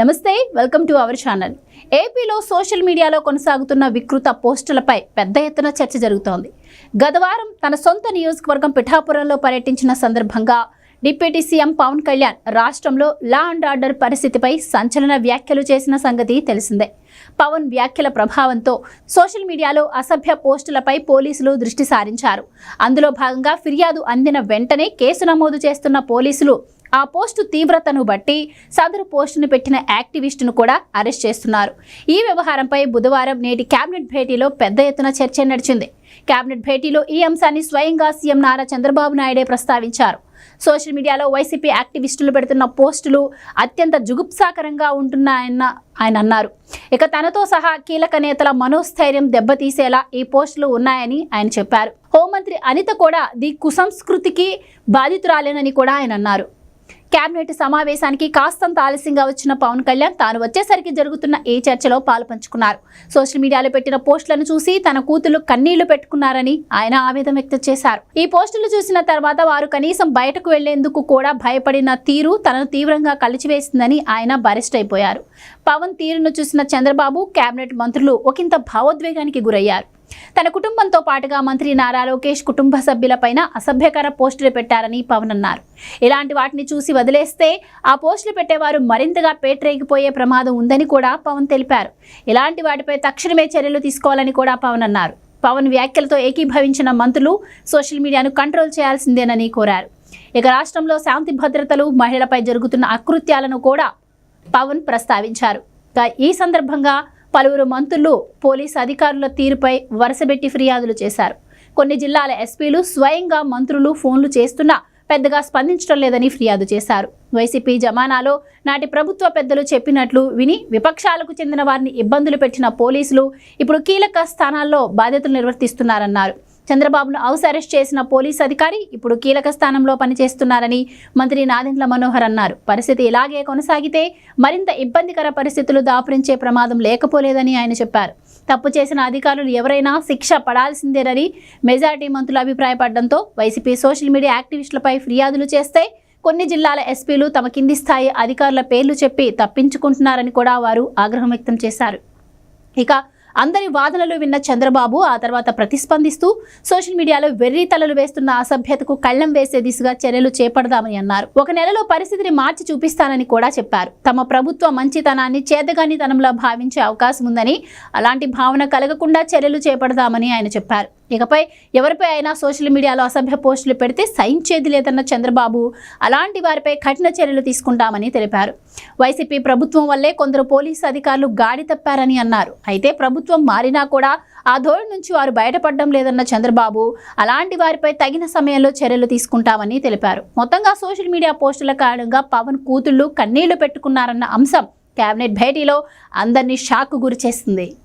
నమస్తే welcome to our channel. ఏపీలో social మీడియాలో కొనసాగుతున్న వికృత పోస్టులపై పెద్ద ఎత్తున చర్చ జరుగుతోంది. గతవారం తన సొంత నియోజకవర్గం పిఠాపురంలో పర్యటించిన సందర్భంగా డిప్యూటీ సీఎం పవన్ కళ్యాణ్ రాష్ట్రంలో లా అండ్ ఆర్డర్ పరిస్థితిపై సంచలన వ్యాఖ్యలు చేసిన సంగతి తెలిసిందే. పవన్ వ్యాఖ్యల ప్రభావంతో సోషల్ మీడియాలో అసభ్య పోస్టులపై పోలీసులు దృష్టి సారించారు. అందులో భాగంగా ఫిర్యాదు అందిన వెంటనే కేసు నమోదు చేస్తున్న పోలీసులు ఆ పోస్టు తీవ్రతను బట్టి సదరు పోస్టును పెట్టిన యాక్టివిస్టును కూడా అరెస్ట్ చేస్తున్నారు. ఈ వ్యవహారంపై బుధవారం నేటి కేబినెట్ భేటీలో పెద్ద ఎత్తున చర్చ నడిచింది. కేబినెట్ భేటీలో ఈ అంశాన్ని స్వయంగా సీఎం నారా చంద్రబాబు నాయుడే ప్రస్తావించారు. సోషల్ మీడియాలో వైసీపీ యాక్టివిస్టులు పెడుతున్న పోస్టులు అత్యంత జుగుప్సాకరంగా ఉంటున్నాయన్న ఆయన అన్నారు. ఇక తనతో సహా కీలక నేతల మనోస్థైర్యం దెబ్బతీసేలా ఈ పోస్టులు ఉన్నాయని ఆయన చెప్పారు. హోంమంత్రి అనిత కూడా ది కుసంస్కృతికి బాధితురాలేనని కూడా ఆయన అన్నారు. కేబినెట్ సమావేశానికి కాస్తంత ఆలస్యంగా వచ్చిన పవన్ కళ్యాణ్ తాను వచ్చేసరికి జరుగుతున్న ఏ చర్చలో పాల్పంచుకున్నారు. సోషల్ మీడియాలో పెట్టిన పోస్టులను చూసి తన కూతురు కన్నీళ్ళు పెట్టుకున్నారని ఆయన ఆవేదన వ్యక్తం చేశారు. ఈ పోస్టులు చూసిన తర్వాత వారు కనీసం బయటకు వెళ్ళేందుకు కూడా భయపడిన తీరు తనను తీవ్రంగా కలిచివేసిందని ఆయన బరెస్ట్ అయిపోయారు పవన్ తీరును చూసిన చంద్రబాబు కేబినెట్ మంత్రులు ఒకంత భావోద్వేగానికి గురయ్యారు. తన కుటుంబంతో పాటుగా మంత్రి నారా లోకేష్ కుటుంబ సభ్యులపైన అసభ్యకర పోస్టులు పెట్టారని పవన్ అన్నారు. ఇలాంటి వాటిని చూసి వదిలేస్తే ఆ పోస్టులు పెట్టేవారు మరింతగా పేటరేగిపోయే ప్రమాదం ఉందని కూడా పవన్ తెలిపారు. ఇలాంటి వాటిపై తక్షణమే చర్యలు తీసుకోవాలని కూడా పవన్ అన్నారు. పవన్ వ్యాఖ్యలతో ఏకీభవించిన మంత్రులు సోషల్ మీడియాను కంట్రోల్ చేయాల్సిందేనని కోరారు. ఇక రాష్ట్రంలో శాంతి భద్రతలు మహిళలపై జరుగుతున్న అకృత్యాలను కూడా పవన్ ప్రస్తావించారు. ఈ సందర్భంగా పలువురు మంత్రులు పోలీసు అధికారుల తీరుపై వరుసబెట్టి ఫిర్యాదులు చేశారు. కొన్ని జిల్లాల ఎస్పీలు స్వయంగా మంత్రులు ఫోన్లు చేస్తున్నా పెద్దగా స్పందించడం లేదని ఫిర్యాదు చేశారు. వైసీపీ జమానాలో నాటి ప్రభుత్వ పెద్దలు చెప్పినట్లు విని విపక్షాలకు చెందిన వారిని ఇబ్బందులు పెట్టిన పోలీసులు ఇప్పుడు కీలక స్థానాల్లో బాధ్యతలు నిర్వర్తిస్తున్నారన్నారు. చంద్రబాబును హౌస్ అరెస్ట్ చేసిన పోలీస్ అధికారి ఇప్పుడు కీలక స్థానంలో పనిచేస్తున్నారని మంత్రి నాదెండ్ల మనోహర్ అన్నారు. పరిస్థితి ఇలాగే కొనసాగితే మరింత ఇబ్బందికర పరిస్థితులు దాపురించే ప్రమాదం లేకపోలేదని ఆయన చెప్పారు. తప్పు చేసిన అధికారులు ఎవరైనా శిక్ష పడాల్సిందేనని మెజార్టీ మంత్రులు అభిప్రాయపడడంతో వైసీపీ సోషల్ మీడియా యాక్టివిస్టులపై ఫిర్యాదులు చేస్తే కొన్ని జిల్లాల ఎస్పీలు తమ కింది స్థాయి అధికారుల పేర్లు చెప్పి తప్పించుకుంటున్నారని కూడా వారు ఆగ్రహం వ్యక్తం చేశారు. ఇక అందరి వాదనలు విన్న చంద్రబాబు ఆ తర్వాత ప్రతిస్పందిస్తూ సోషల్ మీడియాలో వెర్రి తలలు వేస్తున్న అసభ్యతకు కళ్ళం వేసే దిశగా చర్యలు చేపడదామని అన్నారు. ఒక నెలలో పరిస్థితిని మార్చి చూపిస్తానని కూడా చెప్పారు. తమ ప్రభుత్వ మంచితనాన్ని చేతగానితనంలో భావించే అవకాశం ఉందని అలాంటి భావన కలగకుండా చర్యలు చేపడదామని ఆయన చెప్పారు. ఇకపై ఎవరిపై అయినా సోషల్ మీడియాలో అసభ్య పోస్టులు పెడితే సహించేది లేదన్న చంద్రబాబు అలాంటి వారిపై కఠిన చర్యలు తీసుకుంటామని తెలిపారు. వైసీపీ ప్రభుత్వం వల్లే కొందరు పోలీసు అధికారులు గాడి తప్పారని అన్నారు. అయితే ప్రభుత్వం మారినా కూడా ఆ ధోరణి నుంచి వారు బయటపడడం లేదన్న చంద్రబాబు అలాంటి వారిపై తగిన సమయంలో చర్యలు తీసుకుంటామని తెలిపారు. మొత్తంగా సోషల్ మీడియా పోస్టుల కారణంగా పవన్ కూతుళ్ళు కన్నీళ్ళు పెట్టుకున్నారన్న అంశం కేబినెట్ భేటీలో అందరినీ షాక్ గురి చేస్తుంది